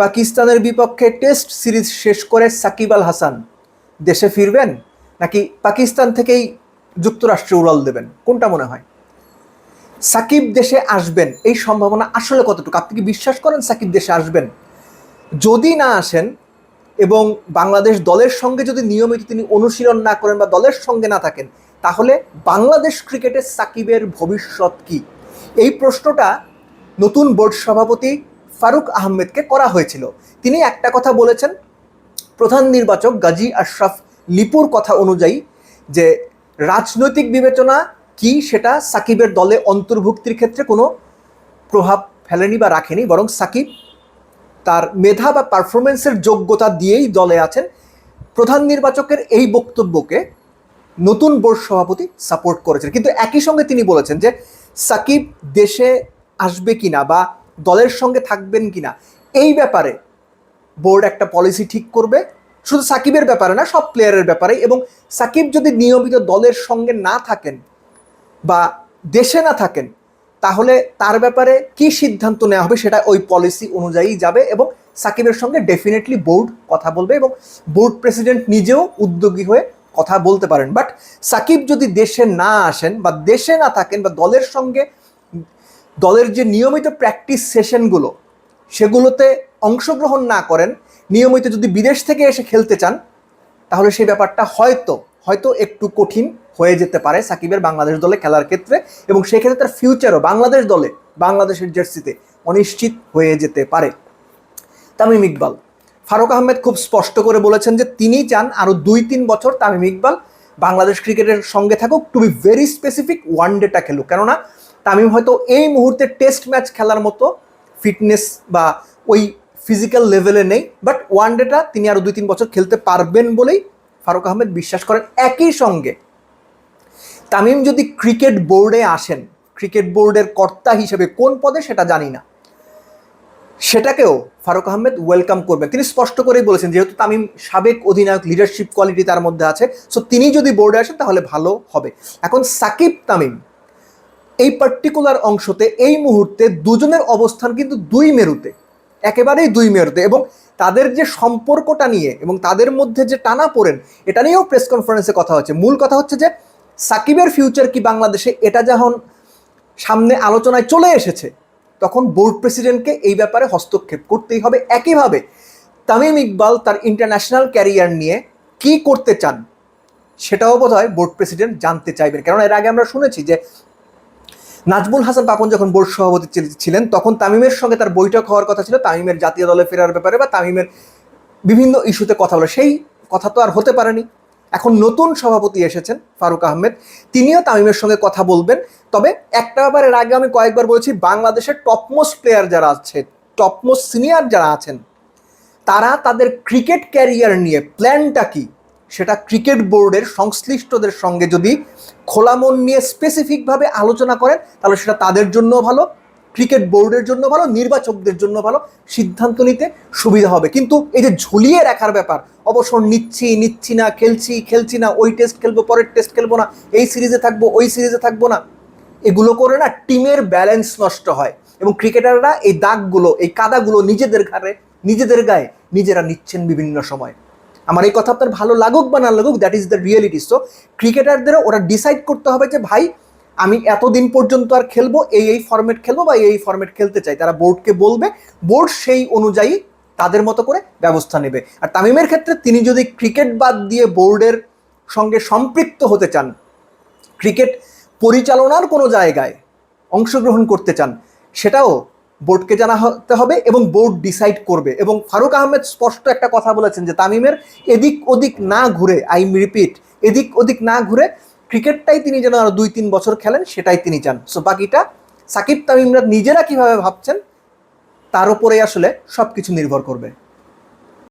পাকিস্তানের বিপক্ষে test series শেষ করে সাকিব আল হাসান। দেশে ফিরবেন নাকি পাকিস্তান থেকেই যুক্তরাষ্ট্রে উড়াল দেবেন? কোনটা মনে হয়? সাকিব দেশে আসবেন, এই সম্ভাবনা আসলে কতটুকু? আপনি কি বিশ্বাস করেন সাকিব দেশে আসবেন? যদি না আসেন এবং বাংলাদেশ দলের সঙ্গে যদি নিয়মিত তিনি অনুশীলন না করেন বা দলের সঙ্গে না থাকেন, তাহলে বাংলাদেশ ক্রিকেটে সাকিবের ভবিষ্যৎ কি? এই প্রশ্নটা নতুন বোর্ড সভাপতি ফারুক আহমেদকে করা হয়েছিল। তিনি একটা কথা বলেছেন, প্রধান নির্বাচক গাজী আশরাফ লিপুর কথা অনুযায়ী যে রাজনৈতিক বিবেচনা কি সেটা সাকিবের দলে অন্তর্ভুক্তির ক্ষেত্রে কোনো প্রভাব ফেলেনি বা রাখেনি, বরং সাকিব তার মেধা বা পারফরমেন্সের যোগ্যতা দিয়েই দলে আছেন। প্রধান নির্বাচকের এই বক্তব্যকে নতুন বোর্ড সভাপতি সাপোর্ট করেছেন। কিন্তু একই সঙ্গে তিনি বলেছেন যে সাকিব দেশে আসবে কিনা বা দলের সঙ্গে থাকবেন কিনা, এই ব্যাপারে বোর্ড একটা পলিসি ঠিক করবে। শুধু সাকিবের ব্যাপারে না, সব প্লেয়ারের ব্যাপারে। এবং সাকিব যদি নিয়মিত দলের সঙ্গে না থাকেন বা দেশে না থাকেন, তাহলে তার ব্যাপারে কি সিদ্ধান্ত নেওয়া হবে সেটা ওই পলিসি অনুযায়ী যাবে এবং সাকিবের সঙ্গে ডেফিনেটলি বোর্ড কথা বলবে এবং বোর্ড প্রেসিডেন্ট নিজেও উদ্যোগী হয়ে কথা বলতে পারেন। বাট সাকিব যদি দেশে না আসেন বা দেশে না থাকেন বা দলের সঙ্গে দলের যে নিয়মিত প্র্যাকটিস সেশনগুলো সেগুলোতে অংশগ্রহণ না করেন, নিয়মিত যদি বিদেশ থেকে এসে খেলতে চান, তাহলে সেই ব্যাপারটা হয়তো হয়তো একটু কঠিন হয়ে যেতে পারে সাকিবের বাংলাদেশ দলে খেলার ক্ষেত্রে এবং সেক্ষেত্রে তার ফিউচারও বাংলাদেশ দলে, বাংলাদেশের জার্সিতে অনিশ্চিত হয়ে যেতে পারে। তামিম ইকবাল, ফারুক আহমেদ খুব স্পষ্ট করে বলেছেন যে তিনি চান আরও দুই তিন বছর তামিম ইকবাল বাংলাদেশ ক্রিকেটের সঙ্গে থাকুক to be very specific one data খেলুক। কেননা তামিম হয়তো এই মুহূর্তে টেস্ট ম্যাচ খেলার মতো ফিটনেস বা ওই ফিজিক্যাল লেভেলে নেই বাট ওয়ান ডেটা তিনি আরও দুই তিন বছর খেলতে পারবেন বলেই ফারুক আহমেদ বিশ্বাস করেন একই সঙ্গে। তামিম যদি ক্রিকেট বোর্ডে আসেন ক্রিকেট বোর্ডের কর্তা হিসেবে কোন পদে সেটা জানি না। সেটাকেও ফারুক আহমেদ ওয়েলকাম করবেন। তিনি স্পষ্ট করেই বলেছেন, যেহেতু তামিম সাবেক অধিনায়ক লিডারশিপ কোয়ালিটি তার মধ্যে আছে সো তিনি যদি বোর্ডে আসেন তাহলে ভালো হবে। এখন সাকিব তামিম এই পার্টিকুলার অংশতে এই মুহূর্তে দুজনের অবস্থান কিন্তু দুই মেরুতে, একেবারেই দুই মেরুতে এবং তাদের যে সম্পর্কটা নিয়ে এবং তাদের মধ্যে যে টানা পড়েন এটা নিয়েও প্রেস কনফারেন্সে কথা হচ্ছে। মূল কথা হচ্ছে যে, সাকিবের ফিউচার কি বাংলাদেশে? এটা যখন সামনে আলোচনায় চলে এসেছে, তখন বোর্ড প্রেসিডেন্টকে এই ব্যাপারে হস্তক্ষেপ করতেই হবে। একইভাবে তামিম ইকবাল তার ইন্টারন্যাশনাল ক্যারিয়ার নিয়ে কি করতে চান, সেটাও বোধ হয় বোর্ড প্রেসিডেন্ট জানতে চাইবেন। কারণ এর আগে আমরা শুনেছি যে নাজমুল হাসান পাপন যখন বোর্ড সভাপতি ছিলেন, তখন তামিমের সঙ্গে তার বৈঠক হওয়ার কথা ছিল। তামিমের জাতীয় দলে ফেরার ব্যাপারে বা তামিমের বিভিন্ন ইস্যুতে কথা বলে। সেই কথা তো আর হতে পারেনি। এখন নতুন সভাপতি এসেছেন ফারুক আহমেদ। তিনিও তামিমের সঙ্গে কথা বলবেন। তবে একটা ব্যাপারের আগে আমি কয়েকবার বলেছি, বাংলাদেশের টপমোস্ট প্লেয়ার যারা আছে টপমোস্ট সিনিয়র যারা আছেন, তারা তাদের ক্রিকেট ক্যারিয়ার নিয়ে প্ল্যানটা কি? সেটা ক্রিকেট বোর্ডের সংশ্লিষ্টদের সঙ্গে যদি খোলা মন নিয়ে স্পেসিফিকভাবে আলোচনা করেন, তাহলে সেটা তাদের জন্য ভালো, ক্রিকেট বোর্ডের জন্য ভালো, নির্বাচকদের জন্য ভালো, সিদ্ধান্ত নিতে সুবিধা হবে। কিন্তু এই যে ঝুলিয়ে রাখার ব্যাপার, অবসর নিচ্ছি নিচ্ছি না, খেলছি খেলছি না, ওই টেস্ট খেলব, পরের টেস্ট খেলব না, এই সিরিজে থাকব, ওই সিরিজে থাকব না, এগুলো করে না টিমের ব্যালেন্স নষ্ট হয়। এবং ক্রিকেটাররা এই দাগগুলো, এই কাদাগুলো নিজেদের ঘাড়ে, নিজেদের গায়ে, নিজেরা নিচ্ছেন বিভিন্ন সময়। আমার এই কথা আপনার ভালো লাগুক বা না লাগুক that is the reality so ক্রিকেটারদেরও ওরা ডিসাইড করতে হবে যে, ভাই, আমি এতদিন পর্যন্ত আর খেলব, এই এই ফরম্যাট খেলব বা এই এই ফরম্যাট খেলতে চাই। তারা বোর্ডকে বলবে, বোর্ড সেই অনুযায়ী তাদের মতো করে ব্যবস্থা নেবে। আর তামিমের ক্ষেত্রে তিনি যদি ক্রিকেট বাদ দিয়ে বোর্ডের সঙ্গে সম্পৃক্ত হতে চান ক্রিকেট পরিচালনার কোনো জায়গায় অংশগ্রহণ করতে চান, সেটাও বোর্ডকে জানাতে হবে এবং বোর্ড ডিসাইড করবে। এবং ফারুক আহমেদ স্পষ্ট একটা কথা বলেছেন যে তামিমের এদিক ওদিক না ঘুরে আই রিপিট এদিক ওদিক না ঘুরে ক্রিকেটটাই তিনি যেন আরও দুই তিন বছর খেলেন, সেটাই তিনি চান। সো বাকিটা সাকিব তামিমরা নিজেরা কীভাবে ভাবছেন, তার উপরেই আসলে সব কিছু নির্ভর করবে।